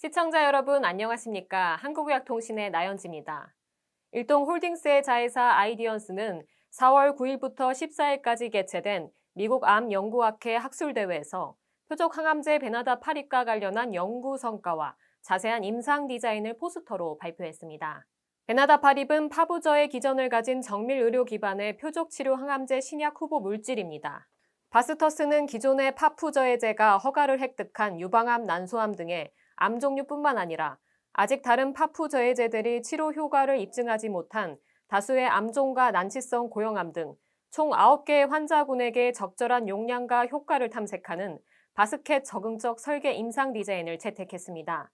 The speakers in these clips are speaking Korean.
시청자 여러분 안녕하십니까? 한국의학통신의 나연지입니다. 일동홀딩스의 자회사 아이디언스는 4월 9일부터 14일까지 개최된 미국 암 연구학회 학술대회에서 표적 항암제 베나다 파립과 관련한 연구 성과와 자세한 임상 디자인을 포스터로 발표했습니다. 베나다 파립은 파부저의 기전을 가진 정밀 의료 기반의 표적 치료 항암제 신약 후보 물질입니다. 바스터스는 기존의 파푸저해제가 허가를 획득한 유방암, 난소암 등의 암 종류뿐만 아니라 아직 다른 파푸 저해제들이 치료 효과를 입증하지 못한 다수의 암종과 난치성 고형암 등 총 9개의 환자군에게 적절한 용량과 효과를 탐색하는 바스켓 적응적 설계 임상 디자인을 채택했습니다.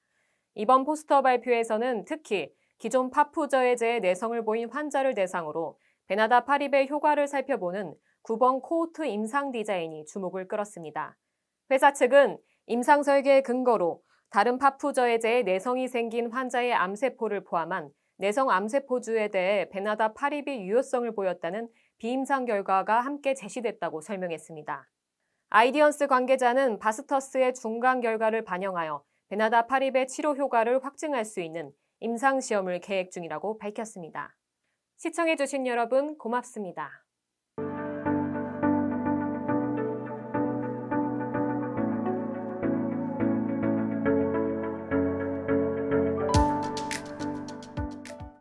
이번 포스터 발표에서는 특히 기존 파푸 저해제의 내성을 보인 환자를 대상으로 베나다 파립의 효과를 살펴보는 9번 코호트 임상 디자인이 주목을 끌었습니다. 회사 측은 임상 설계의 근거로 다른 파푸저해제에 내성이 생긴 환자의 암세포를 포함한 내성 암세포주에 대해 베나다 파립이 유효성을 보였다는 비임상 결과가 함께 제시됐다고 설명했습니다. 아이디언스 관계자는 바스터스의 중간 결과를 반영하여 베나다 파립의 치료 효과를 확증할 수 있는 임상 시험을 계획 중이라고 밝혔습니다. 시청해주신 여러분 고맙습니다.